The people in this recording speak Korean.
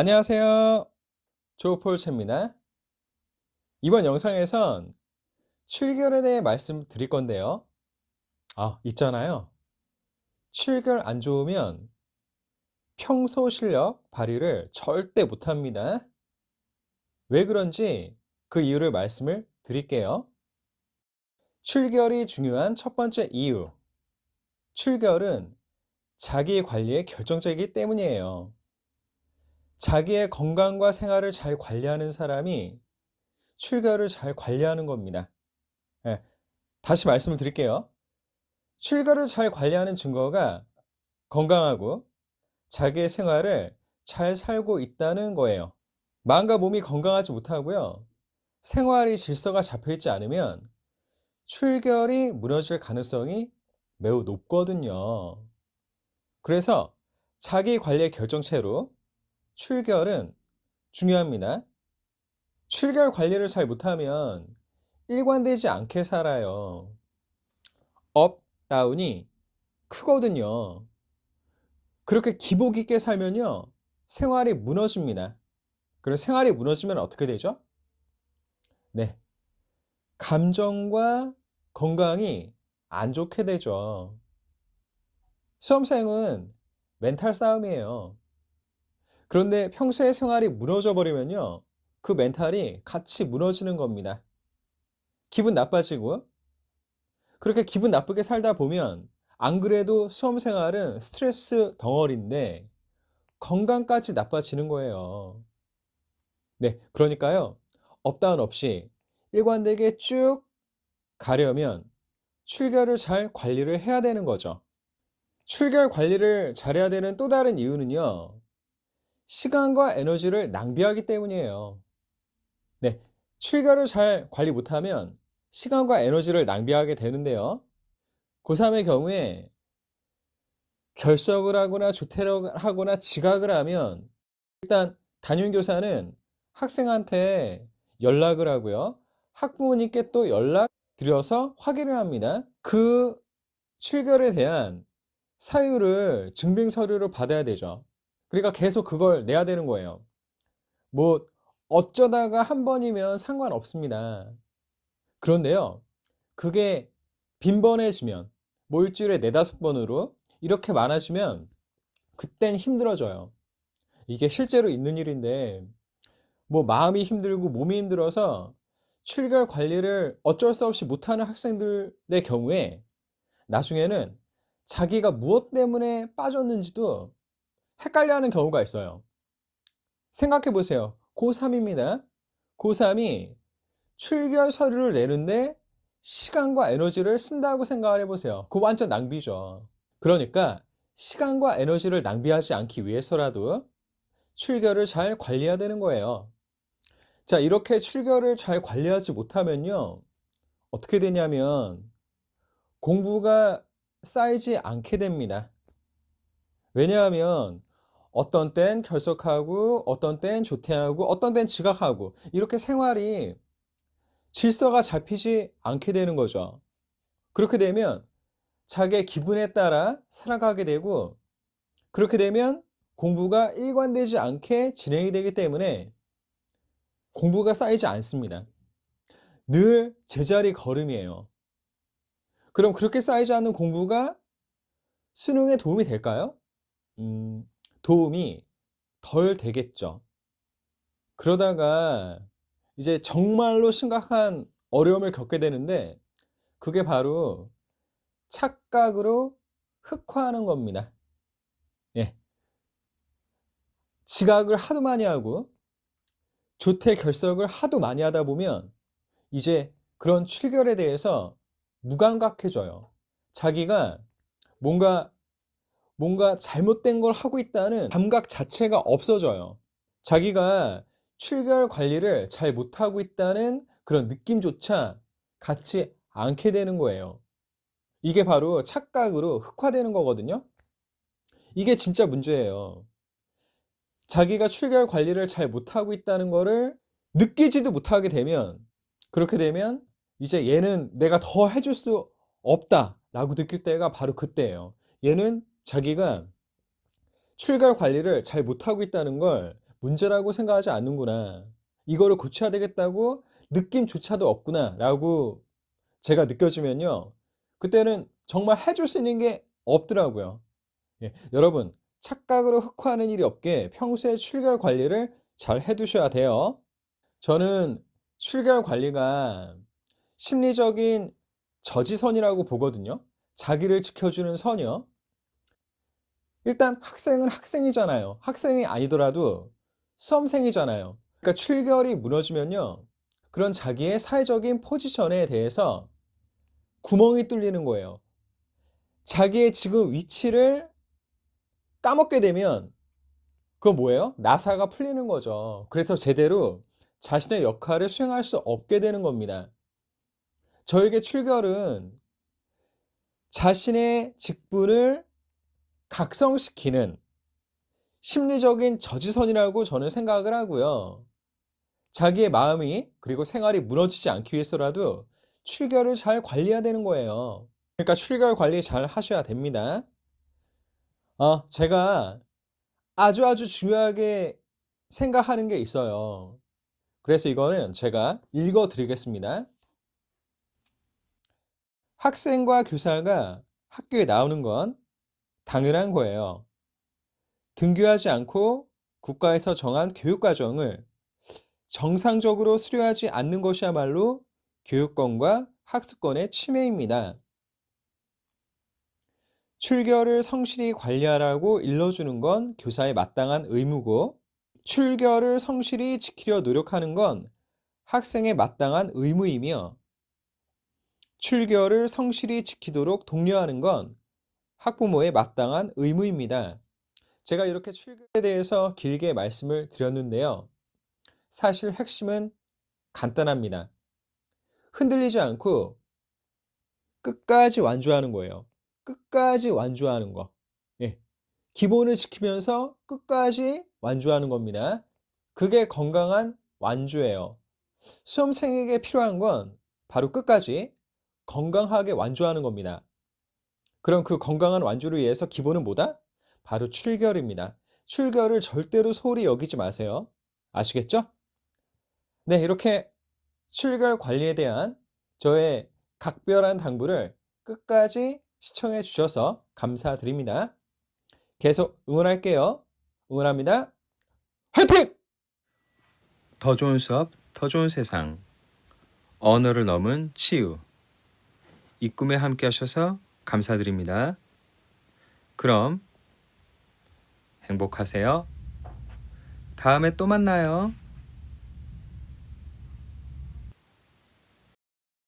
안녕하세요. 조폴체입니다. 이번 영상에선 출결에 대해 말씀드릴 건데요. 아, 있잖아요. 출결 안 좋으면 평소 실력 발휘를 절대 못 합니다. 왜 그런지 그 이유를 말씀을 드릴게요. 출결이 중요한 첫 번째 이유. 출결은 자기 관리에 결정적이기 때문이에요. 자기의 건강과 생활을 잘 관리하는 사람이 출결을 잘 관리하는 겁니다. 예, 다시 말씀을 드릴게요. 출결을 잘 관리하는 증거가 건강하고 자기의 생활을 잘 살고 있다는 거예요. 마음과 몸이 건강하지 못하고요. 생활이 질서가 잡혀 있지 않으면 출결이 무너질 가능성이 매우 높거든요. 그래서 자기 관리의 결정체로 출결은 중요합니다. 출결 관리를 잘 못하면 일관되지 않게 살아요. 업, 다운이 크거든요. 그렇게 기복 있게 살면요. 생활이 무너집니다. 그럼 생활이 무너지면 어떻게 되죠? 네. 감정과 건강이 안 좋게 되죠. 수험생은 멘탈 싸움이에요. 그런데 평소에 생활이 무너져 버리면요. 그 멘탈이 같이 무너지는 겁니다. 기분 나빠지고 그렇게 기분 나쁘게 살다 보면 안 그래도 수험 생활은 스트레스 덩어리인데 건강까지 나빠지는 거예요. 네, 그러니까요. 업다운 없이 일관되게 쭉 가려면 출결을 잘 관리를 해야 되는 거죠. 출결 관리를 잘해야 되는 또 다른 이유는요. 시간과 에너지를 낭비하기 때문이에요. 네, 출결을 잘 관리 못하면 시간과 에너지를 낭비하게 되는데요. 고3의 경우에 결석을 하거나 조퇴를 하거나 지각을 하면 일단 담임교사는 학생한테 연락을 하고요. 학부모님께 또 연락 드려서 확인을 합니다. 그 출결에 대한 사유를 증빙 서류를 받아야 되죠. 그러니까 계속 그걸 내야 되는 거예요. 뭐 어쩌다가 한 번이면 상관없습니다. 그런데요. 그게 빈번해지면 뭐 일주일에 네다섯 번으로 이렇게 많아지면 그땐 힘들어져요. 이게 실제로 있는 일인데 뭐 마음이 힘들고 몸이 힘들어서 출결 관리를 어쩔 수 없이 못하는 학생들의 경우에 나중에는 자기가 무엇 때문에 빠졌는지도 헷갈려 하는 경우가 있어요. 생각해 보세요. 고3입니다. 고3이 출결 서류를 내는데 시간과 에너지를 쓴다고 생각을 해보세요. 그거 완전 낭비죠. 그러니까 시간과 에너지를 낭비하지 않기 위해서라도 출결을 잘 관리해야 되는 거예요. 자, 이렇게 출결을 잘 관리하지 못하면요. 어떻게 되냐면 공부가 쌓이지 않게 됩니다. 왜냐하면 어떤 땐 결석하고 어떤 땐 조퇴하고 어떤 땐 지각하고 이렇게 생활이 질서가 잡히지 않게 되는 거죠. 그렇게 되면 자기의 기분에 따라 살아가게 되고 그렇게 되면 공부가 일관되지 않게 진행이 되기 때문에 공부가 쌓이지 않습니다. 늘 제자리 걸음이에요. 그럼 그렇게 쌓이지 않는 공부가 수능에 도움이 될까요? 음, 도움이 덜 되겠죠. 그러다가 이제 정말로 심각한 어려움을 겪게 되는데 그게 바로 착각으로 흑화하는 겁니다. 예. 지각을 하도 많이 하고 조퇴 결석을 하도 많이 하다 보면 이제 그런 출결에 대해서 무감각해져요. 자기가 뭔가 뭔가 잘못된 걸 하고 있다는 감각 자체가 없어져요. 자기가 출결 관리를 잘 못하고 있다는 그런 느낌조차 갖지 않게 되는 거예요. 이게 바로 착각으로 흑화되는 거거든요. 이게 진짜 문제예요. 자기가 출결 관리를 잘 못하고 있다는 거를 느끼지도 못하게 되면 그렇게 되면 이제 얘는 내가 더 해줄 수 없다 라고 느낄 때가 바로 그때예요. 얘는 자기가 출결 관리를 잘 못하고 있다는 걸 문제라고 생각하지 않는구나. 이거를 고쳐야 되겠다고 느낌조차도 없구나. 라고 제가 느껴지면요. 그때는 정말 해줄 수 있는 게 없더라고요. 예, 여러분, 착각으로 흑화하는 일이 없게 평소에 출결 관리를 잘 해두셔야 돼요. 저는 출결 관리가 심리적인 저지선이라고 보거든요. 자기를 지켜주는 선이요. 일단 학생은 학생이잖아요. 학생이 아니더라도 수험생이잖아요. 그러니까 출결이 무너지면요. 그런 자기의 사회적인 포지션에 대해서 구멍이 뚫리는 거예요. 자기의 지금 위치를 까먹게 되면 그거 뭐예요? 나사가 풀리는 거죠. 그래서 제대로 자신의 역할을 수행할 수 없게 되는 겁니다. 저에게 출결은 자신의 직분을 각성시키는 심리적인 저지선이라고 저는 생각을 하고요. 자기의 마음이 그리고 생활이 무너지지 않기 위해서라도 출결을 잘 관리해야 되는 거예요. 그러니까 출결 관리 잘 하셔야 됩니다. 어, 제가 아주 아주 중요하게 생각하는 게 있어요. 그래서 이거는 제가 읽어 드리겠습니다. 학생과 교사가 학교에 나오는 건 당연한 거예요. 등교하지 않고 국가에서 정한 교육과정을 정상적으로 수료하지 않는 것이야말로 교육권과 학습권의 침해입니다. 출결을 성실히 관리하라고 일러주는 건 교사의 마땅한 의무고, 출결을 성실히 지키려 노력하는 건 학생의 마땅한 의무이며, 출결을 성실히 지키도록 독려하는 건 학부모의 마땅한 의무입니다. 제가 이렇게 출결에 대해서 길게 말씀을 드렸는데요. 사실 핵심은 간단합니다. 흔들리지 않고 끝까지 완주하는 거예요. 끝까지 완주하는 거. 예. 기본을 지키면서 끝까지 완주하는 겁니다. 그게 건강한 완주예요. 수험생에게 필요한 건 바로 끝까지 건강하게 완주하는 겁니다. 그럼 그 건강한 완주를 위해서 기본은 뭐다? 바로 출결입니다. 출결을 절대로 소홀히 여기지 마세요. 아시겠죠? 네, 이렇게 출결 관리에 대한 저의 각별한 당부를 끝까지 시청해 주셔서 감사드립니다. 계속 응원할게요. 응원합니다. 화이팅! 더 좋은 수업, 더 좋은 세상. 언어를 넘은 치유. 이 꿈에 함께 하셔서 감사드립니다. 그럼 행복하세요. 다음에 또 만나요.